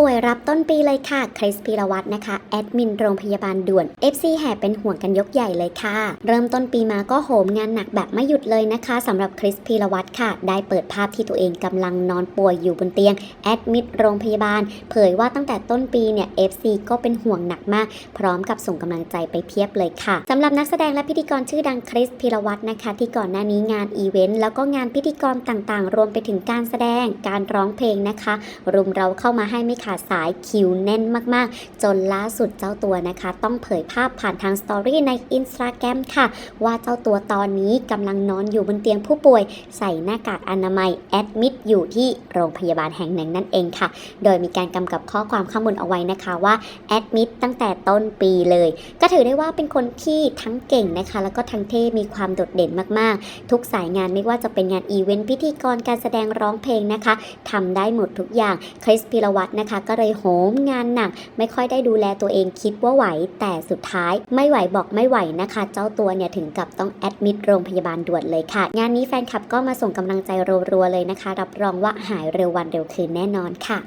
ป่วยรับต้นปีเลยค่ะ คริสพีรวัตรนะคะ แอดมินโรงพยาบาลด่วน FC แห่เป็นห่วงกันยกใหญ่เลยค่ะ เริ่มต้นปีมาก็โหมงานหนักแบบไม่หยุดเลยนะคะสำหรับคริสพีรวัตรค่ะ ได้เปิดภาพที่ตัวเองกำลังนอนป่วยอยู่บนเตียง แอดมิดโรงพยาบาล เผยว่าตั้งแต่ต้นปีเนี่ย FC ก็เป็นห่วงหนักมาก พร้อมกับส่งกำลังใจไปเพียบเลยค่ะสำหรับนักแสดงและพิธีกรชื่อดังคริสพีรวัตรนะคะ ที่ก่อนหน้านี้งานอีเวนต์แล้วก็งานพิธีกรต่างๆ รวมไปถึงการแสดงการร้องเพลงนะคะ รุมเราเข้ามาให้ไม่ขาดสายคิวแน่นมากๆ จนล่าสุดเจ้าตัวนะคะ ต้องเผยภาพผ่านทางสตอรี่ในอินสตาแกรมค่ะ ว่าเจ้าตัวตอนนี้กำลังนอนอยู่บนเตียงผู้ป่วย ใส่หน้ากากอนามัยแอดมิดอยู่ที่โรงพยาบาลแห่งหนึ่งนั่นเองค่ะ โดยมีการกำกับข้อความข้างบนเอาไว้นะคะว่าแอดมิดตั้งแต่ต้นปีเลย ก็ถือได้ว่าเป็นคนที่ทั้งเก่งนะคะ แล้วก็ทั้งเท่มีความโดดเด่นมากๆ ทุกสายงานไม่ว่าจะเป็นงานอีเวนต์พิธีกรการแสดงร้องเพลงนะคะทำได้หมดทุกอย่างคริสพิรวัตรนะคะก็เลยโหมงานหนัก ไม่ค่อยได้ดูแลตัวเองคิดว่าไหว แต่สุดท้ายไม่ไหวบอกไม่ไหวนะคะ เจ้าตัวเนี่ยถึงกับต้องแอดมิดโรงพยาบาลด่วนเลยค่ะ งานนี้แฟนคลับก็มาส่งกำลังใจรัวๆเลยนะคะ รับรองว่าหายเร็ววันเร็วคืนแน่นอนค่ะ